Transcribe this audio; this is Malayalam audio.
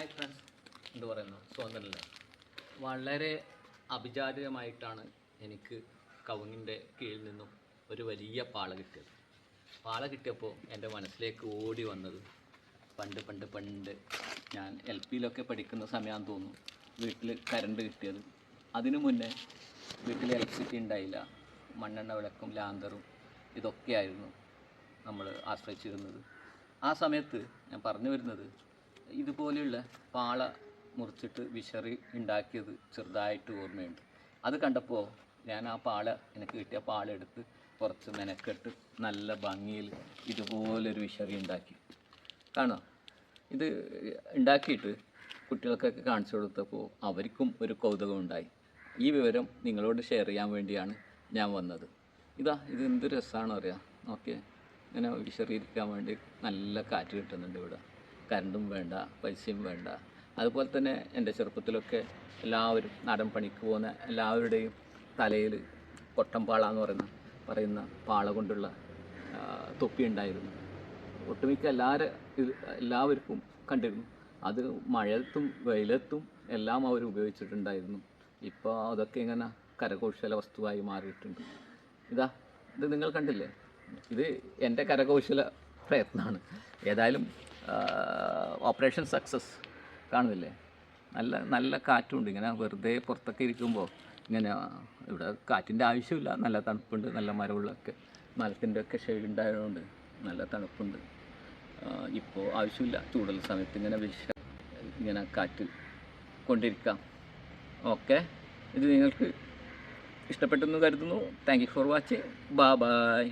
എന്ത് പറയുന്നു? സ്വതന്ത്രല്ലേ വളരെ അഭിജാതമായിട്ടാണ് എനിക്ക് കവുങ്ങിന്റെ കീഴിൽ നിന്നും ഒരു വലിയ പാള കിട്ടിയത്. പാള കിട്ടിയപ്പോൾ എന്റെ മനസ്സിലേക്ക് ഓടി വന്നത് പണ്ട് പണ്ട് പണ്ട് ഞാൻ എൽ പിയിലൊക്കെ പഠിക്കുന്ന സമയമാണെന്ന് തോന്നുന്നു വീട്ടിൽ കരണ്ട് കിട്ടിയത്. അതിനു മുന്നേ വീട്ടിൽ ഇലക്ട്രിസിറ്റി ഉണ്ടായില്ല. മണ്ണെണ്ണ വിളക്കും ലാന്തറും ഇതൊക്കെയായിരുന്നു നമ്മൾ ആശ്രയിച്ചിരുന്നത്. ആ സമയത്ത് ഞാൻ പറഞ്ഞു വരുന്നത് ഇതുപോലെയുള്ള പാള മുറിച്ചിട്ട് വിശറി ഉണ്ടാക്കിയത് ചെറുതായിട്ട് ഓർമ്മയുണ്ട്. അത് കണ്ടപ്പോൾ ഞാൻ ആ പാള എനിക്ക് കിട്ടിയ പാള എടുത്ത് കുറച്ച് മെനക്കെട്ട് നല്ല ഭംഗിയിൽ ഇതുപോലൊരു വിശറി ഉണ്ടാക്കി. കാണോ ഇത് ഉണ്ടാക്കിയിട്ട് കുട്ടികൾക്കൊക്കെ കാണിച്ചു കൊടുത്തപ്പോൾ അവർക്കും ഒരു കൗതുകം ഉണ്ടായി. ഈ വിവരം നിങ്ങളോട് ഷെയർ ചെയ്യാൻ വേണ്ടിയാണ് ഞാൻ വന്നത്. ഇതാ ഇത് എന്ത് രസമാണോ അറിയാം. ഓക്കെ ഇങ്ങനെ വിശറിയിരിക്കാൻ വേണ്ടി നല്ല കാറ്റ് കിട്ടുന്നുണ്ട് ഇവിടെ. കറണ്ടും വേണ്ട പൈസയും വേണ്ട. അതുപോലെ തന്നെ എന്റെ ചെറുപ്പത്തിലൊക്കെ എല്ലാവരും നാടൻ പണിക്ക് പോകുന്ന എല്ലാവരുടെയും തലയിൽ കൊട്ടംപാള എന്ന് പറയുന്ന പറയുന്ന പാള കൊണ്ടുള്ള തൊപ്പി ഉണ്ടായിരുന്നു. ഒട്ടുമിക്ക എല്ലാവരും എല്ലാവർക്കും കണ്ടിരുന്നു. അത് മഴയത്തും വെയിലത്തും എല്ലാം അവർ ഉപയോഗിച്ചിട്ടുണ്ടായിരുന്നു. ഇപ്പോൾ അതൊക്കെ ഇങ്ങനെ കരകൗശല വസ്തുവായി മാറിയിട്ടുണ്ട്. ഇതാ ഇത് നിങ്ങൾ കണ്ടില്ലേ? ഇത് എന്റെ കരകൗശല പ്രയത്നമാണ്. ഏതായാലും ഓപ്പറേഷൻ സക്സസ് കാണുന്നില്ലേ നല്ല നല്ല കാറ്റുണ്ട്. ഇങ്ങനെ വെറുതെ പുറത്തൊക്കെ ഇരിക്കുമ്പോൾ ഇങ്ങനെ ഇവിടെ കാറ്റിന്റെ ആവശ്യമില്ല. നല്ല തണുപ്പുണ്ട് നല്ല മരമുള്ളൊക്കെ മരത്തിന്റെ ഒക്കെ ഷെയ്ഡ് ഉണ്ടായതുകൊണ്ട് നല്ല തണുപ്പുണ്ട്. ഇപ്പോൾ ആവശ്യമില്ല. ചൂടുള്ള സമയത്ത് ഇങ്ങനെ വിശ ഇങ്ങനെ കാറ്റ് കൊണ്ടിരിക്കാം. ഓക്കെ? ഇത് നിങ്ങൾക്ക് ഇഷ്ടപ്പെട്ടെന്ന് കരുതുന്നു. Thank you for watching bye bye